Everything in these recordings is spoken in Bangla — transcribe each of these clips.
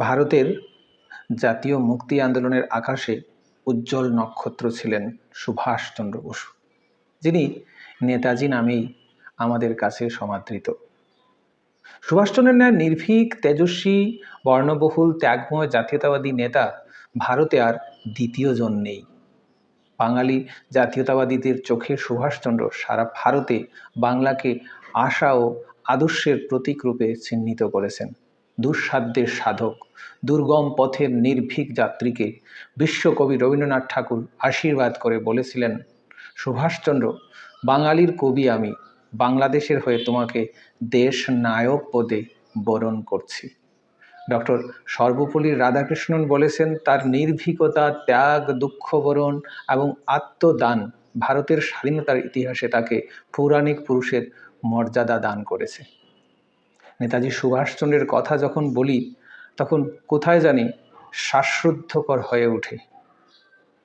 ভারতের জাতীয় মুক্তি আন্দোলনের আকাশে উজ্জ্বল নক্ষত্র ছিলেন সুভাষচন্দ্র বসু, যিনি নেতাজি নামেই আমাদের কাছে সমাদৃত। সুভাষচন্দ্রের ন্যায় নির্ভীক, তেজস্বী, বর্ণবহুল, ত্যাগময়, জাতীয়তাবাদী নেতা ভারতে আর দ্বিতীয় জন নেই। বাঙালি জাতীয়তাবাদীদের চোখে সুভাষচন্দ্র সারা ভারতে বাংলাকে আশা ও আদর্শের প্রতীক রূপে চিহ্নিত করেছেন। দুঃসাধ্যের সাধক, দুর্গম পথের নির্ভীক যাত্রীকে বিশ্বকবি রবীন্দ্রনাথ ঠাকুর আশীর্বাদ করে বলেছিলেন, সুভাষচন্দ্র, বাঙালির কবি আমি, বাংলাদেশের হয়ে তোমাকে দেশ নায়ক পদে বরণ করছি। ডক্টর সর্বপল্লী রাধাকৃষ্ণন বলেছেন, তার নির্ভীকতা, ত্যাগ দুঃখবরণ এবং আত্মদান ভারতের স্বাধীনতার ইতিহাসে তাকে পৌরাণিক পুরুষের মর্যাদা দান করেছে। নেতাজি সুভাষচন্দ্রের কথা যখন বলি, তখন কোথায় জানি শ্বাসরুদ্ধকর হয়ে ওঠে।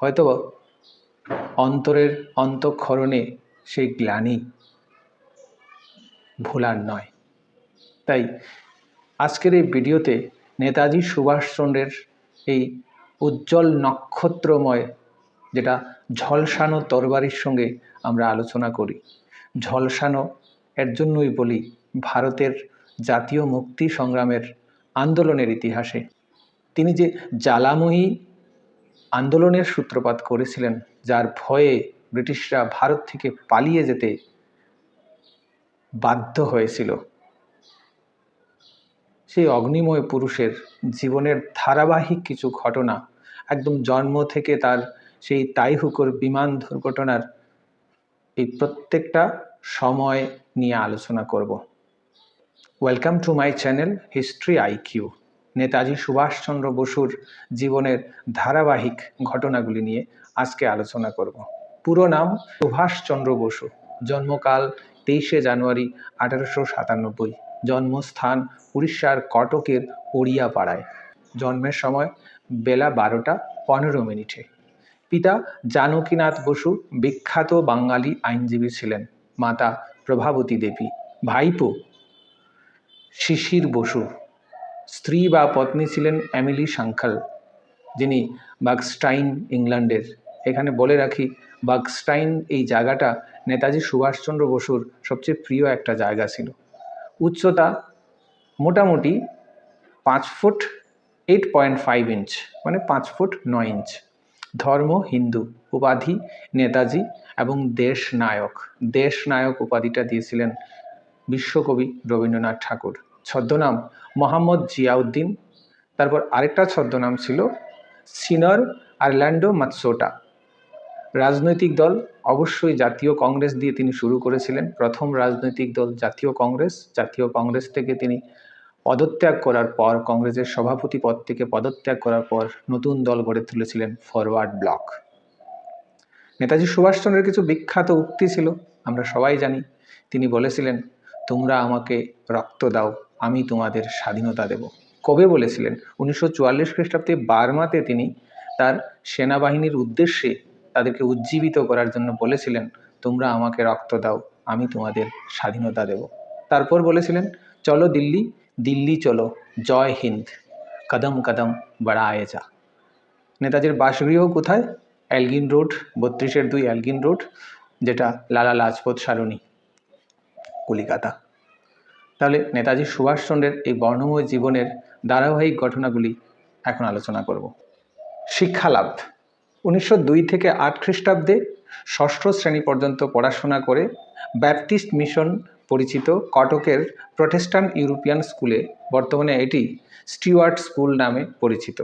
হয়তো অন্তরের অন্তঃক্ষরণে সেই গ্লানি ভোলার নয়। তাই আজকের এই ভিডিওতে নেতাজি সুভাষচন্দ্রের এই উজ্জ্বল নক্ষত্রময়, যেটা ঝলসানো তরবারির সঙ্গে আমরা আলোচনা করি, ঝলসানো এর জন্যই বলি ভারতের জাতীয় মুক্তি সংগ্রামের আন্দোলনের ইতিহাসে। তিনি যে জ্বালাময়ী আন্দোলনের সূত্রপাত করেছিলেন, যার ভয়ে ব্রিটিশরা ভারত থেকে পালিয়ে যেতে বাধ্য হয়েছিল, সেই অগ্নিময় পুরুষের জীবনের ধারাবাহিক কিছু ঘটনা, একদম জন্ম থেকে তার সেই তাইহুকর বিমান দুর্ঘটনার এই প্রত্যেকটা সময় নিয়ে আলোচনা করব। Welcome to my channel history IQ Netaji Subhas Chandra বসুর জীবনের ধারাবাহিক ঘটনাগুলি নিয়ে আজকে আলোচনা করব। পুরো নাম সুভাষচন্দ্র বসু। জন্মকাল তেইশে জানুয়ারি আঠারোশো সাতানব্বই। জন্মস্থান উড়িষ্যার কটকের ওড়িয়াপাড়ায়। জন্মের সময় বেলা বারোটা পনেরো মিনিটে। পিতা জানকীনাথ বসু বিখ্যাত বাঙালি আইনজীবী ছিলেন। মাতা প্রভাবতী দেবী। ভাইপো শিশির বসু। স্ত্রী বা পত্নী ছিলেন অ্যামিলি সাংখাল, যিনি বাগস্টাইন ইংল্যান্ডের। এখানে বলে রাখি, বাগস্টাইন এই জায়গাটা নেতাজি সুভাষচন্দ্র বসুর সবচেয়ে প্রিয় একটা জায়গা ছিল। উচ্চতা মোটামুটি পাঁচ foot eight point five inch মানে পাঁচ ফুট নয় ইঞ্চ ধর্ম, হিন্দু, উপাধি, নেতাজি এবং দেশ নায়ক দেশ নায়ক উপাধিটা দিয়েছিলেন বিশ্বকবি রবীন্দ্রনাথ ঠাকুর। ছদ্মনাম মোহাম্মদ জিয়াউদ্দিন। তারপর আরেকটা ছদ্মনাম ছিল সিনর আরল্যান্ডো মাতসোটা রাজনৈতিক দল অবশ্যই জাতীয় কংগ্রেস দিয়ে তিনি শুরু করেছিলেন। প্রথম রাজনৈতিক দল জাতীয় কংগ্রেস। জাতীয় কংগ্রেস থেকে তিনি পদত্যাগ করার পর, কংগ্রেসের সভাপতি পদ থেকে পদত্যাগ করার পর নতুন দল গড়ে তুলেছিলেন ফরওয়ার্ড ব্লক। নেতাজি সুভাষচন্দ্রের কিছু বিখ্যাত উক্তি ছিল, আমরা সবাই জানি। তিনি বলেছিলেন তোমরা আমাকে রক্ত দাও, আমি তোমাদের স্বাধীনতা দেব। কবে বলেছিলেন? উনিশশো চুয়াল্লিশ খ্রিস্টাব্দে বার্মাতে তিনি তার সেনাবাহিনীর উদ্দেশ্যে তাদেরকে উজ্জীবিত করার জন্য বলেছিলেন, তোমরা আমাকে রক্ত দাও, আমি তোমাদের স্বাধীনতা দেব। তারপর বলেছিলেন, চলো দিল্লি দিল্লি চলো, জয় হিন্দ, কদম কদম বাড়ায়ে যা। নেতাজির বাসগৃহ কোথায়? অ্যালগিন রোড, বত্রিশের দুই অ্যালগিন রোড, যেটা লালা লাজপত সারণী। কলিকাতা। তাহলে নেতাজি সুভাষচন্দ্রের এই বর্ণময় জীবনের ধারাবাহিক ঘটনাগুলি এখন আলোচনা করব। শিক্ষা লাভ উনিশশো দুই থেকে আট খ্রিস্টাব্দে ষষ্ঠ শ্রেণি পর্যন্ত পড়াশোনা করে ব্যাপটিস্ট মিশন পরিচিত কটকের প্রটেস্টান্ট ইউরোপিয়ান স্কুলে বর্তমানে এটি স্টিওয়ার্ট স্কুল নামে পরিচিত।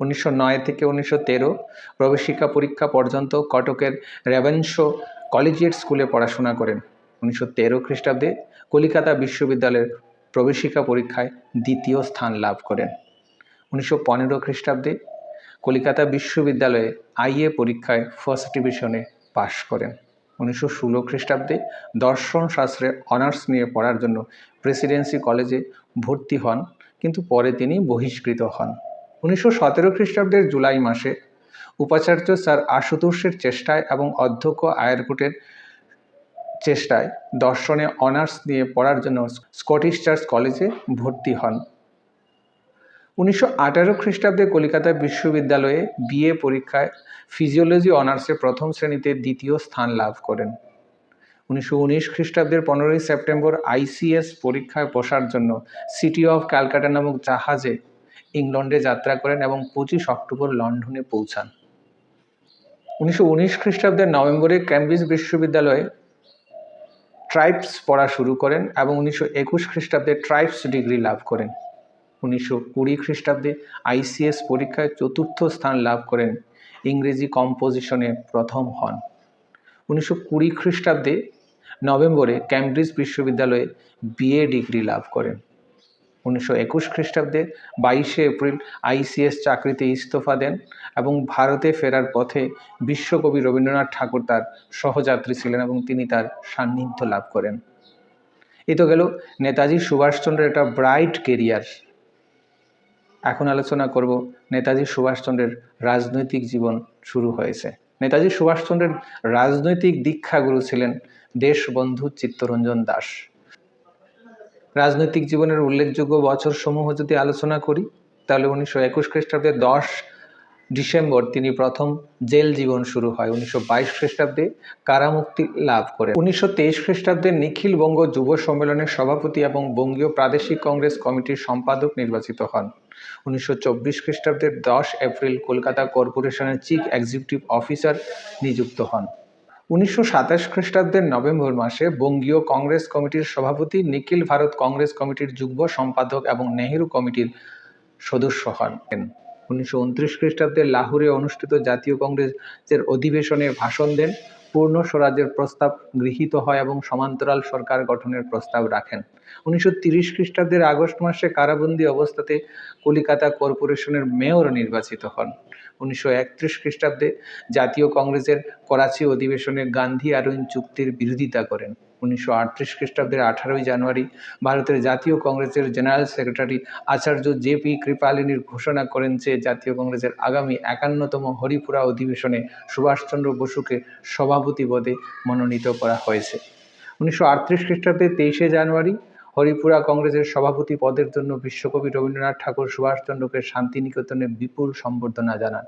উনিশশো নয় থেকে উনিশশো তেরো প্রবেশিকা পরীক্ষা পর্যন্ত কটকের রেভেনশো কলেজিয়েট স্কুলে পড়াশোনা করেন। উনিশশো তেরো খ্রিস্টাব্দে কলিকাতা বিশ্ববিদ্যালয়ের প্রবেশিকা পরীক্ষায় দ্বিতীয় স্থান লাভ করেন। উনিশশো পনেরো খ্রিস্টাব্দে কলিকাতা বিশ্ববিদ্যালয়ে আইএ পরীক্ষায় ফার্স্ট ডিভিশনে পাশ করেন। উনিশশো ষোলো খ্রিস্টাব্দে দর্শন শাস্ত্রে অনার্স নিয়ে পড়ার জন্য প্রেসিডেন্সি কলেজে ভর্তি হন, কিন্তু পরে তিনি বহিষ্কৃত হন। উনিশশো সতেরো খ্রিস্টাব্দের জুলাই মাসে উপাচার্য স্যার আশুতোষের চেষ্টায় এবং অধ্যক্ষ আয়ারকুটের চেষ্টায় দর্শনে অনার্স নিয়ে পড়ার জন্য স্কটিশ চার্চ কলেজে ভর্তি হন। উনিশশো আঠারো খ্রিস্টাব্দে কলিকাতা বিশ্ববিদ্যালয়ে বিএ পরীক্ষায় ফিজিওলজি অনার্সে প্রথম শ্রেণীতে দ্বিতীয় স্থান লাভ করেন। উনিশশো উনিশ খ্রিস্টাব্দের পনেরোই সেপ্টেম্বর আইসিএস পরীক্ষায় বসার জন্য সিটি অফ ক্যালকাটা নামক জাহাজে ইংল্যান্ডে যাত্রা করেন এবং পঁচিশ অক্টোবর লন্ডনে পৌঁছান। উনিশশো উনিশ খ্রিস্টাব্দের নভেম্বরে ক্যামব্রিজ বিশ্ববিদ্যালয়ে ট্রাইবস পড়া শুরু করেন এবং উনিশশো একুশ খ্রিস্টাব্দে ট্রাইবস ডিগ্রি লাভ করেন। উনিশশো কুড়ি খ্রিস্টাব্দে আইসিএস পরীক্ষায় চতুর্থ স্থান লাভ করেন। ইংরেজি কম্পোজিশনে প্রথম হন। উনিশশো কুড়ি খ্রিস্টাব্দে নভেম্বরে ক্যামব্রিজ বিশ্ববিদ্যালয়ে বিএ ডিগ্রি লাভ করেন। উনিশশো একুশ খ্রিস্টাব্দে বাইশে এপ্রিল আইসিএস চাকরিতে ইস্তফা দেন এবং ভারতে ফেরার পথে বিশ্বকবি রবীন্দ্রনাথ ঠাকুর তার সহযাত্রী ছিলেন এবং তিনি তার সান্নিধ্য লাভ করেন। এ তো গেল নেতাজি সুভাষচন্দ্রের একটা ব্রাইট কেরিয়ার। এখন আলোচনা করব নেতাজি সুভাষচন্দ্রের রাজনৈতিক জীবন শুরু হয়েছে। নেতাজি সুভাষচন্দ্রের রাজনৈতিক দীক্ষাগুরু ছিলেন দেশবন্ধু চিত্তরঞ্জন দাস। রাজনৈতিক জীবনের উল্লেখযোগ্য বছর সমূহ যদি আলোচনা করি, তাহলে উনিশশো একুশ খ্রিস্টাব্দে দশ ডিসেম্বর তিনি প্রথম জেল জীবন শুরু হয়। উনিশশো বাইশ খ্রিস্টাব্দে কারামুক্তি লাভ করে উনিশশো তেইশ খ্রিস্টাব্দে নিখিল বঙ্গ যুব সম্মেলনের সভাপতি এবং বঙ্গীয় প্রাদেশিক কংগ্রেস কমিটির সম্পাদক নির্বাচিত হন। উনিশশো চব্বিশ খ্রিস্টাব্দের দশ এপ্রিল কলকাতা কর্পোরেশনের চিফ এক্সিকিউটিভ অফিসার নিযুক্ত হন। উনিশশো সাতাশ খ্রিস্টাব্দের নভেম্বর মাসে বঙ্গীয় কংগ্রেস কমিটির সভাপতি নিখিল ভারত কংগ্রেস কমিটির যুগ্ম সম্পাদক এবং নেহেরু কমিটির সদস্য হন। উনিশশো উনত্রিশ খ্রিস্টাব্দে লাহোরে অনুষ্ঠিত জাতীয় কংগ্রেসের অধিবেশনে ভাষণ দেন। পূর্ণ স্বরাজ্যের প্রস্তাব গৃহীত হয় এবং সমান্তরাল সরকার গঠনের প্রস্তাব রাখেন। উনিশশো তিরিশ খ্রিস্টাব্দের আগস্ট মাসে কারাবন্দী অবস্থাতে কলিকাতা কর্পোরেশনের মেয়র নির্বাচিত হন। উনিশশো একত্রিশ খ্রিস্টাব্দে জাতীয় কংগ্রেসের করাচি অধিবেশনে গান্ধী আরইন চুক্তির বিরোধিতা করেন। উনিশশো আটত্রিশ খ্রিস্টাব্দের আঠারোই জানুয়ারি ভারতের জাতীয় কংগ্রেসের general secretary Acharya J P কৃপালিনীর ঘোষণা করেন যে জাতীয় কংগ্রেসের আগামী একান্নতম হরিপুরা অধিবেশনে সুভাষচন্দ্র বসুকে সভাপতি পদে মনোনীত করা হয়েছে। উনিশশো আটত্রিশ খ্রিস্টাব্দে তেইশে জানুয়ারি হরিপুরা কংগ্রেসের সভাপতি পদের জন্য বিশ্বকবি রবীন্দ্রনাথ ঠাকুর সুভাষচন্দ্রকে শান্তিনিকেতনে বিপুল সম্বর্ধনা জানান।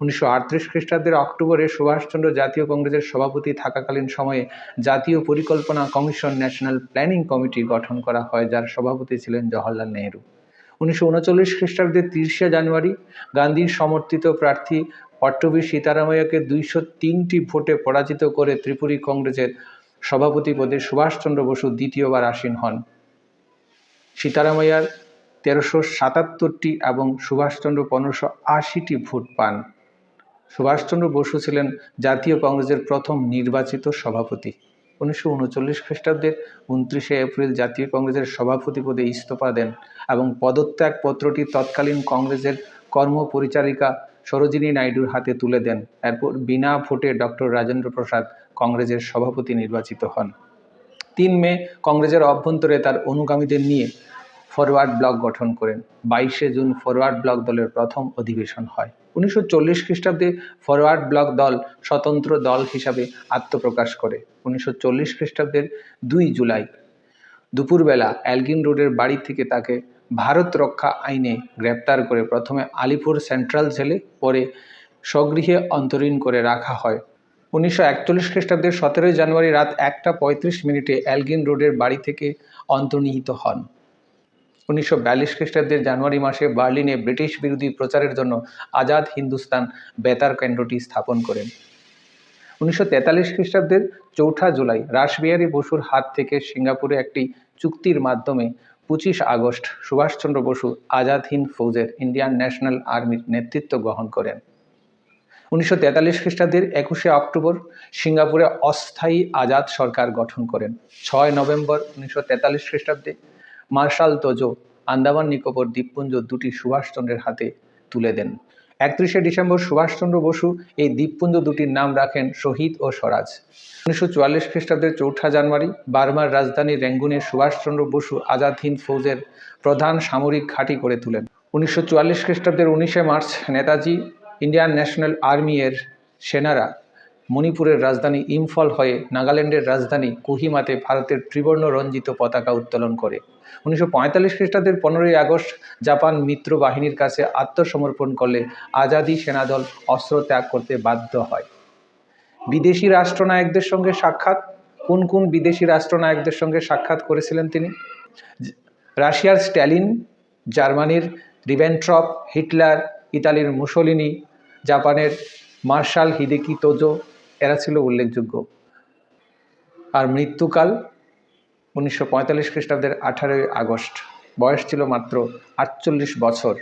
উনিশশো আটত্রিশ খ্রিস্টাব্দের অক্টোবরে সুভাষচন্দ্র জাতীয় কংগ্রেসের সভাপতি থাকাকালীন সময়ে জাতীয় পরিকল্পনা কমিশন ন্যাশনাল প্ল্যানিং কমিটি গঠন করা হয়, যার সভাপতি ছিলেন জওহরলাল নেহরু। উনিশশো উনচল্লিশ খ্রিস্টাব্দের তিরিশে জানুয়ারি গান্ধীর সমর্থিত প্রার্থী পট্টবী সীতারামಯ್যকে দুইশো তিনটি ভোটে পরাজিত করে ত্রিপুরী কংগ্রেসের সভাপতি পদে সুভাষচন্দ্র বসু দ্বিতীয়বার আসীন হন। সীতারামাইয়ার তেরোশো সাতাত্তরটি এবং সুভাষচন্দ্র পনেরোশো আশিটি ভোট পান। সুভাষচন্দ্র বসু ছিলেন জাতীয় কংগ্রেসের প্রথম নির্বাচিত সভাপতি। উনিশশো উনচল্লিশ খ্রিস্টাব্দের উনত্রিশে এপ্রিল জাতীয় কংগ্রেসের সভাপতি পদে ইস্তফা দেন এবং পদত্যাগ পত্রটি তৎকালীন কংগ্রেসের কর্মপরিচারিকা সরোজিনী নাইডুর হাতে তুলে দেন। এরপর বিনা ভোটে ডক্টর রাজেন্দ্র প্রসাদ কংগ্রেসের সভাপতি নির্বাচিত হন। তিন মে কংগ্রেসের অভ্যন্তরে তার অনুগামীদের নিয়ে ফরওয়ার্ড ব্লক গঠন করেন। বাইশে জুন ফরওয়ার্ড ব্লক দলের প্রথম অধিবেশন হয়। উনিশশো চল্লিশ খ্রিস্টাব্দে ফরওয়ার্ড ব্লক দল স্বতন্ত্র দল হিসাবে আত্মপ্রকাশ করে। উনিশশো চল্লিশ খ্রিস্টাব্দের দুই জুলাই দুপুরবেলা অ্যালগিন রোডের বাড়ি থেকে তাকে ভারত রক্ষা আইনে গ্রেপ্তার করে প্রথমে আলিপুর সেন্ট্রাল জেলে, পরে স্বগৃহে অন্তরীণ করে রাখা হয়। উনিশশো একচল্লিশ খ্রিস্টাব্দের সতেরোই জানুয়ারি রাত একটা পঁয়ত্রিশ মিনিটে অ্যালগিন রোডের বাড়ি থেকে অন্তর্নিহিত হন। উনিশশো বিয়াল্লিশ খ্রিস্টাব্দের জানুয়ারি মাসে বার্লিনে ব্রিটিশ বিরোধী প্রচারের জন্য আজাদ হিন্দুস্তান বেতার কেন্দ্রটি স্থাপন করেন। উনিশশো তেতাল্লিশ খ্রিস্টাব্দের চৌঠা জুলাই রাসবিহারী বসুর হাত থেকে সিঙ্গাপুরে একটি চুক্তির মাধ্যমে পঁচিশ আগস্ট সুভাষচন্দ্র বসু আজাদ হিন্দ ফৌজের ইন্ডিয়ান ন্যাশনাল আর্মির নেতৃত্ব গ্রহণ করেন। উনিশশো তেতাল্লিশ খ্রিস্টাব্দের একুশে অক্টোবর সিঙ্গাপুরে অস্থায়ী আজাদ সরকার গঠন করেন। ছয় নভেম্বর উনিশশো তেতাল্লিশ খ্রিস্টাব্দে মার্শাল তোজো আন্দামান নিকোবর দ্বীপপুঞ্জ দুটি সুভাষচন্দ্রের হাতে তুলে দেন। একত্রিশে ডিসেম্বর সুভাষচন্দ্র বসু এই দ্বীপপুঞ্জ দুটির নাম রাখেন শহীদ ও স্বরাজ। উনিশশো চুয়াল্লিশ খ্রিস্টাব্দের চৌঠা জানুয়ারি বার্মার রাজধানী রেঙ্গুনে সুভাষচন্দ্র বসু আজাদ হিন্দ ফৌজের প্রধান সামরিক ঘাঁটি করে তুলেন। উনিশশো চুয়াল্লিশ খ্রিস্টাব্দের উনিশে March Netaji Indian National Army এর সেনারা মণিপুরের রাজধানী ইম্ফল হয়ে নাগাল্যান্ডের রাজধানী কুহিমাতে ভারতের ত্রিবর্ণ রঞ্জিত পতাকা উত্তোলন করে। উনিশশো পঁয়তাল্লিশ খ্রিস্টাব্দের পনেরোই আগস্ট জাপান মিত্র বাহিনীর কাছে আত্মসমর্পণ করলে আজাদি সেনাদল অস্ত্র ত্যাগ করতে বাধ্য হয়। বিদেশি রাষ্ট্রনায়কদের সঙ্গে সাক্ষাৎ? কোন কোন বিদেশি রাষ্ট্রনায়কদের সঙ্গে সাক্ষাৎ করেছিলেন তিনি? রাশিয়ার স্ট্যালিন, জার্মানির রিভেন্ট্রপ হিটলার, ইতালির মুসোলিনি জাপানের মার্শাল হিদেকি তোজো, এরা ছিল উল্লেখযোগ্য। আর মৃত্যুকাল উনিশশো পঁয়তাল্লিশ খ্রিস্টাব্দের আঠারোই আগস্ট। বয়স ছিল মাত্র আটচল্লিশ বছর,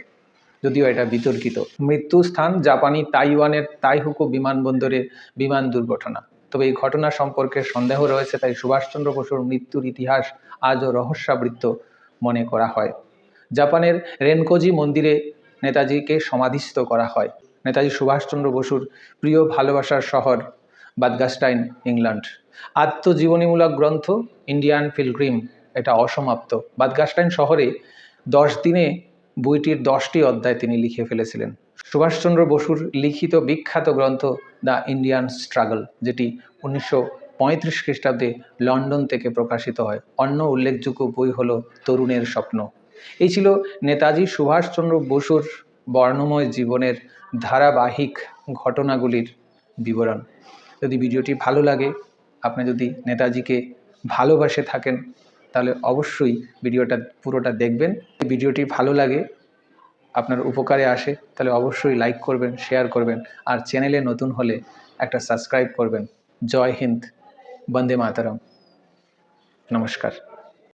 যদিও এটা বিতর্কিত। মৃত্যুস্থান জাপানি তাইওয়ানের তাইহুকো বিমানবন্দরে বিমান দুর্ঘটনা। তবে এই ঘটনা সম্পর্কে সন্দেহ রয়েছে, তাই সুভাষচন্দ্র বসুর মৃত্যুর ইতিহাস আজও রহস্যাবৃত্ত মনে করা হয়। জাপানের রেনকোজি মন্দিরে নেতাজিকে সমাধিস্থ করা হয়। নেতাজি সুভাষচন্দ্র বসুর প্রিয় ভালোবাসার শহর বাদগাস্টাইন, ইংল্যান্ড। আত্মজীবনীমূলক গ্রন্থ ইন্ডিয়ান ফিলগ্রিম এটা অসমাপ্ত। বাদগাস্টাইন শহরে দশ দিনে বইটির দশটি অধ্যায় তিনি লিখে ফেলেছিলেন। সুভাষচন্দ্র বসুর লিখিত বিখ্যাত গ্রন্থ দ্য ইন্ডিয়ান স্ট্রাগল, যেটি উনিশশো পঁয়ত্রিশ খ্রিস্টাব্দে লন্ডন থেকে প্রকাশিত হয়। অন্য উল্লেখযোগ্য বই হল তরুণের স্বপ্ন। এই ছিল নেতাজি সুভাষচন্দ্র বসুর বর্ণময় জীবনের ধারাবাহিক ঘটনাগুলির বিবরণ। যদি ভিডিওটি ভালো লাগে, আপনি যদি নেতাজিকে ভালোবাসে থাকেন, তাহলে অবশ্যই ভিডিওটা, পুরোটা দেখবেন। ভিডিওটি ভালো লাগে, আপনার উপকারে আসে, তাহলে অবশ্যই লাইক করবেন, শেয়ার করবেন, আর চ্যানেলে নতুন হলে একটা সাবস্ক্রাইব করবেন। জয় হিন্দ, বন্দে মাতারম। নমস্কার।